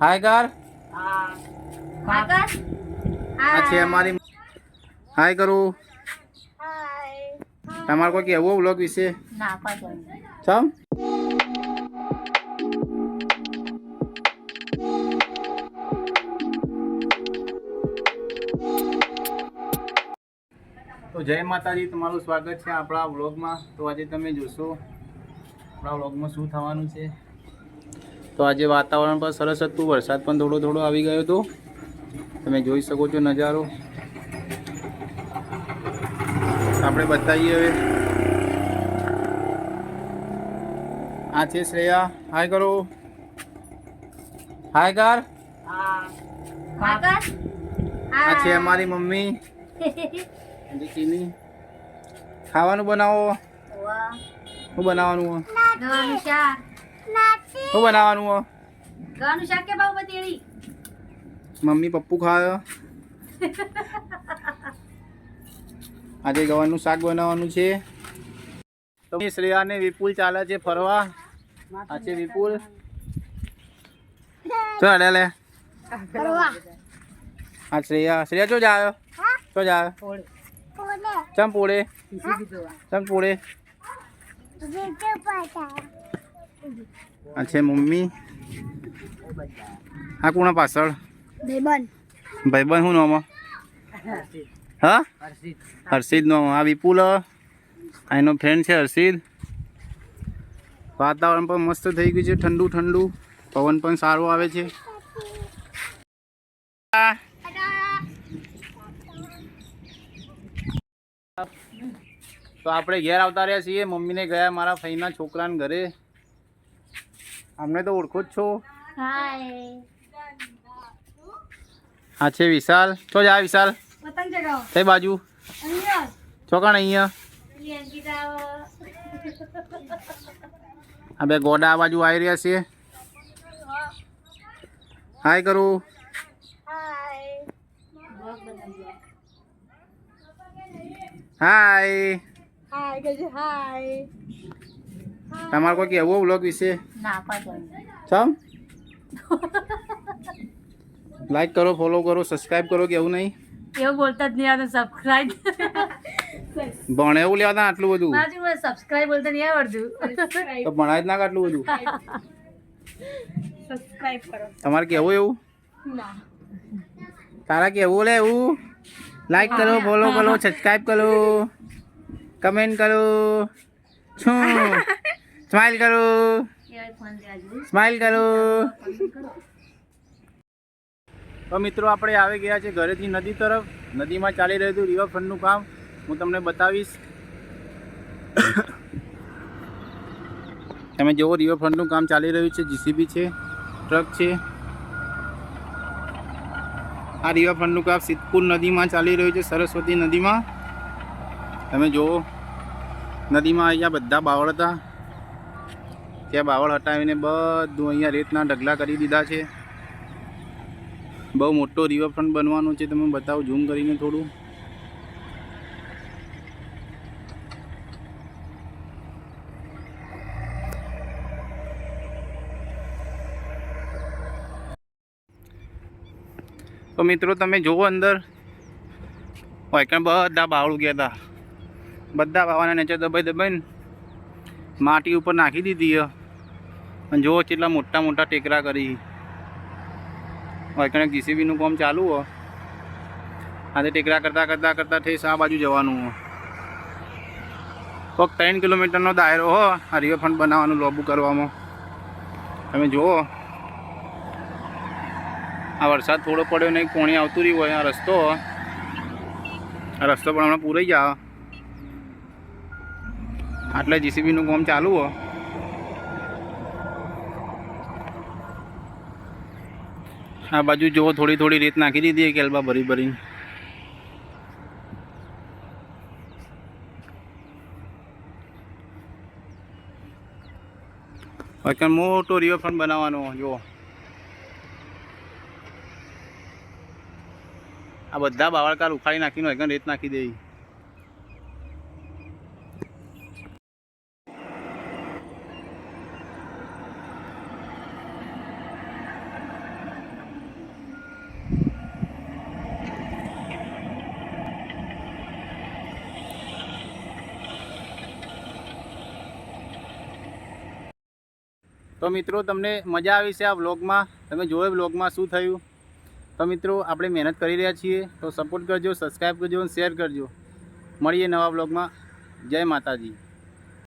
હાય કર કાકા આ છે અમારી હાય કરું તમારે કોઈ કહેવું વ્લોગ વિશે? ના ચમ તો જય માતાજી તમારું સ્વાગત છે આપણા વ્લોગમાં તો આજે તમે જોશો આપણા વ્લોગમાં શું થવાનું છે? તો આજે વાતાવરણ પણ સરસ હતું. વરસાદ પણ થોડો થોડો આવી ગયો હતો. તમે જોઈ શકો છો નજારો. આપણે બતાવીએ હવે. આ છે શ્રેયા. હાય કરો. હાય કર. આ છે અમારી મમ્મી. ચીની ખાવાનું બનાવો. શું બનાવવાનું? શાક. શું બનાવવાનું હો? ગાનું શાક કે બાબુ બતેડી મમ્મી પપ્પુ ખાયો. આજે ગવાનું શાક બનાવવાનું છે. તો શ્રેયા ને વિપુલ ચાલે છે ફરવા. આ છે વિપુલ. ચો અડે લે. આ શ્રેયા. શ્રેયા ચો જાયો? ચો જાયો? ચમ પોળે? ચમ પોળે? આ છે મમ્મી. આ કોના પાછળ? ભાઈબંધ. શું નામ હા? હર્ષિદ નો આ વિપુલ. એનો ફ્રેન્ડ છે હર્ષિદ વાતાવરણ પણ મસ્ત થઈ ગયું છે ઠંડુ ઠંડુ. પવન પણ સારો આવે છે. તો આપણે ઘેર આવતા રહ્યા છીએ. મમ્મીને ગયા મારા ફઈના છોકરાને ઘરે. અમને તો ઓળખો જ છો. હા છે વિશાલ. છો જા વિશાલ. તે બાજુ. ચોકણ અહીંયા? આ બે ગોડા આ બાજુ આવી રહ્યા છીએ. હાય કરું. હાય. હાય. હાય. તમારે કોઈ કહેવું બ્લોગ વિશે? ના ચમ લાઈક કરો ફોલો કરો સબસ્ક્રાઇબ કરો કે એવું નહીં? એવું બોલતા જ નહીં આવે સબસ્ક્રાઇબ ભણે એવું લેવા આટલું બધું. સબસ્ક્રાઇબ બોલતા નહીં આવડતું તો ભણાય જ ના આટલું બધું. સબસ્ક્રાઇબ કરો. તમારે કેવું એવું? ના. તારા કેવું લે એવું? લાઈક કરો ફોલો કરો સબસ્ક્રાઇબ કરો. કમેન્ટ કરો. શું? સ્માઈલ કરો સ્માઈલ કરો તો મિત્રો, આપણે આવી ગયા છે ઘરેથી નદી તરફ. નદીમાં ચાલી રહ્યું હતું રિવરફ્રન્ટનું કામ. હું તમને બતાવીશ. તમે જુઓ, રિવરફ્રન્ટનું કામ ચાલી રહ્યું છે. જીસીબી છે, ટ્રક છે. આ રિવરફ્રન્ટનું કામ સિદ્ધપુર નદીમાં ચાલી રહ્યું છે, સરસ્વતી નદીમાં. તમે જુઓ, નદીમાં અહીંયા બધા બાવળ હતા. ત્યાં બાવળ હટાવીને બધું અહીંયા રેતના ઢગલા કરી દીધા છે. બહુ મોટો રિવરફ્રન્ટ બનવાનો છે, તમે બતાવો ઝૂમ કરીને થોડું. તો મિત્રો, તમે જુઓ અંદર. વાયકણ બધા બાવળું ગયા હતા બધા બાવાના નીચે દબાઈ દબાઈને માટી ઉપર નાખી દીધી. અને જુઓ કેટલા મોટા મોટા ટેકરા કરી. વાયકણ જીસીબીનું કામ ચાલુ હો આજે ટેકરા કરતાં કરતાં કરતાં ઠેસ આ બાજુ જવાનું હો કોક ત્રણ કિલોમીટરનો દાયરો હો, આ રિવરફ્રન્ટ બનાવવાનું લોબુ કરવામાં. તમે જુઓ. આ વરસાદ થોડો પડ્યો નહીં પોણી આવતું રહ્યું હોય, આ રસ્તો. આ રસ્તો પણ હમણાં પૂરાઈ જાય આટલે જીસીબીનું કામ ચાલુ હો. આ બાજુ જુઓ, થોડી થોડી રેત નાખી દીધી કેલબા ભરી ભરીને. બાકી મોટો રિવરફ્રન્ટ બનાવવાનો જુઓ. આ બધા બાવળકાર ઉખાડી નાખીને એકદમ રેત નાખી દે તો મિત્રો, તમને મજા આવી છે આ વ્લોગમાં? તમે જોયો વ્લોગમાં શું થયું? તો મિત્રો, આપણે મહેનત કરી રહ્યા છીએ. તો સપોર્ટ કરજો સબસ્ક્રાઈબ કરજો અને શેર કરજો. મળીએ નવા વ્લોગમાં. જય માતાજી.